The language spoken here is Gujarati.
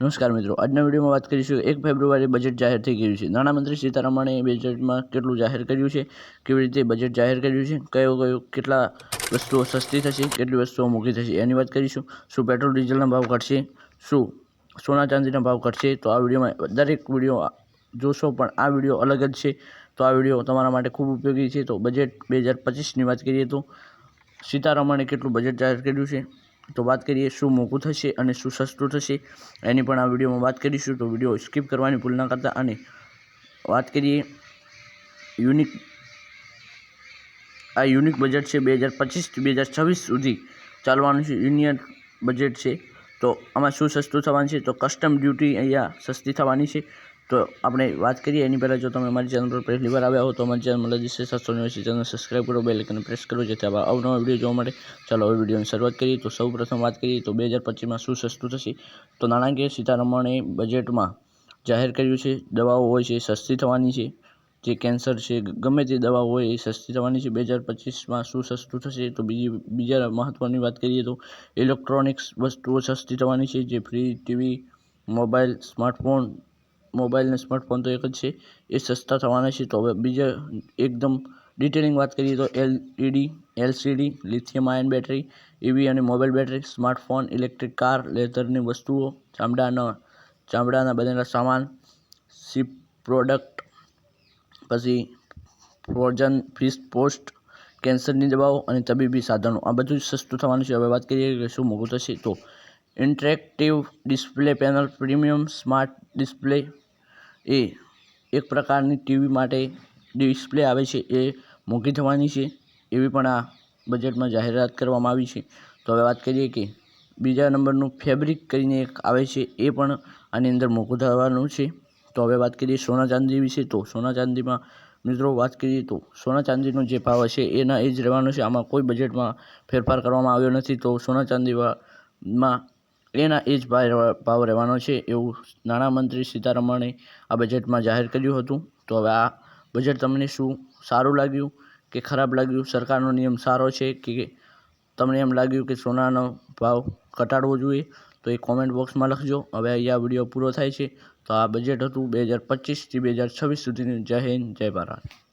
નમસ્કાર મિત્રો, આજના વિડીયોમાં વાત કરીશું એક ફેબ્રુઆરી બજેટ જાહેર થઈ ગયું છે. નાણામંત્રી સીતારમણે બજેટમાં કેટલું જાહેર કર્યું છે? કેવી રીતે બજેટ જાહેર કર્યું છે? કયો કયો કેટલા વસ્તુઓ સસ્તી થશે? કેટલી વસ્તુઓ મોંઘી થશે? એની વાત કરીશું. શું પેટ્રોલ, ડીઝલના ભાવ ઘટશે? શું સોના ચાંદીના ભાવ ઘટશે? તો આ વિડીયોમાં દરેક વીડિયો જોશો, પણ આ વીડિયો અલગ જ છે. તો આ વીડિયો તમારા માટે ખૂબ ઉપયોગી છે. તો બજેટ બે હજાર પચીસની વાત કરીએ તો સીતારમણે કેટલું બજેટ જાહેર કર્યું છે? તો વાત કરીએ શું મોંઘું થશે અને શું સસ્તું થશે, એની પણ આ વિડીયોમાં વાત કરીશું. તો વીડિયો સ્કીપ કરવાની ભૂલ ના કરતા અને વાત કરીએ યુનિક આ યુનિક બજેટ છે બે હજાર પચીસથી બે હજાર છવ્વીસ સુધી ચાલવાનું છે. યુનિયન બજેટ છે. તો આમાં શું સસ્તું થવાનું છે? તો કસ્ટમ ડ્યુટી અહીંયા સસ્તી થવાની છે. તો આપણે વાત કરીએ એની પહેલાં જો તમે અમારી ચેનલ પર પહેલી વાર આવ્યા હો તો અમારી ચેનલ રજિસ્ટર સાતસો નેવ્યાસી ચેનલ સબસ્ક્રાઈબ કરો બેલ આઇકન પ્રેસ કરો, જેથી આવા અવનવા વીડિયો જોવા માટે ચાલો હવે વિડીયોની શરૂઆત કરીએ. તો સૌ પ્રથમ વાત કરીએ તો બે હજાર પચીસમાં શું સસ્તું થશે? તો નાણાકીય સીતારમણે બજેટમાં જાહેર કર્યું છે, દવાઓ હોય છે સસ્તી થવાની છે. જે કેન્સર છે ગમે તે દવાઓ હોય એ સસ્તી થવાની છે. બે હજાર પચીસમાં શું સસ્તું થશે? તો બીજી, બીજા મહત્ત્વની વાત કરીએ તો ઇલેક્ટ્રોનિક્સ વસ્તુઓ સસ્તી થવાની છે, જે free TV mobile smartphone mobile અને સ્માર્ટફોન તો એક જ છે, એ સસ્તા થવાના છે. તો હવે બીજા એકદમ ડિટેલિંગ વાત કરીએ તો LED LCD lithium ion battery EV અને mobile battery smartphone electric car લેધરની વસ્તુઓ, ચામડાના ચામડાના બનેલા સામાન શિપ પ્રોડક્ટ પછી ફ્રોઝન ફિશ પોસ્ટ કેન્સરની દવાઓ અને તબીબી સાધનો. આ બધું જ સસ્તું થવાનું છે. હવે વાત કરીએ કે શું મોંઘું થશે તો. Interactive display panel premium smart display એ એક પ્રકારની ટીવી માટે ડિસ્પ્લે આવે છે, એ મોંઘી થવાની છે, એવી પણ આ બજેટમાં જાહેરાત કરવામાં આવી છે. તો હવે વાત કરીએ કે બીજા નંબરનું ફેબ્રિક કરીને એક આવે છે, એ પણ આની અંદર મોંઘું થવાનું છે. તો હવે વાત કરીએ સોના ચાંદી વિશે, તો સોના ચાંદીમાં મિત્રો વાત કરીએ તો સોના ચાંદીનો જે ભાવ હશે, એના એ જ રહેવાનો છે. આમાં કોઈ બજેટમાં ફેરફાર કરવામાં આવ્યો નથી. તો સોના ચાંદીમાં એના એ જ ભાવ રહેવાનો છે એવું નાણામંત્રી સીતારમણે આ બજેટમાં જાહેર કર્યું હતું. તો હવે આ બજેટ તમને શું સારું લાગ્યું કે ખરાબ લાગ્યું? સરકારનો નિયમ સારો છે કે તમને એમ લાગ્યું કે સોનાનો ભાવ ઘટાડવો જોઈએ? તો એ કોમેન્ટ બોક્સમાં લખજો. હવે અહીંયા વીડિયો પૂરો થાય છે. તો આ બજેટ હતું બે હજાર પચીસથી બે હજાર છવ્વીસ સુધીનું. જય હિન્દ, જય ભારત.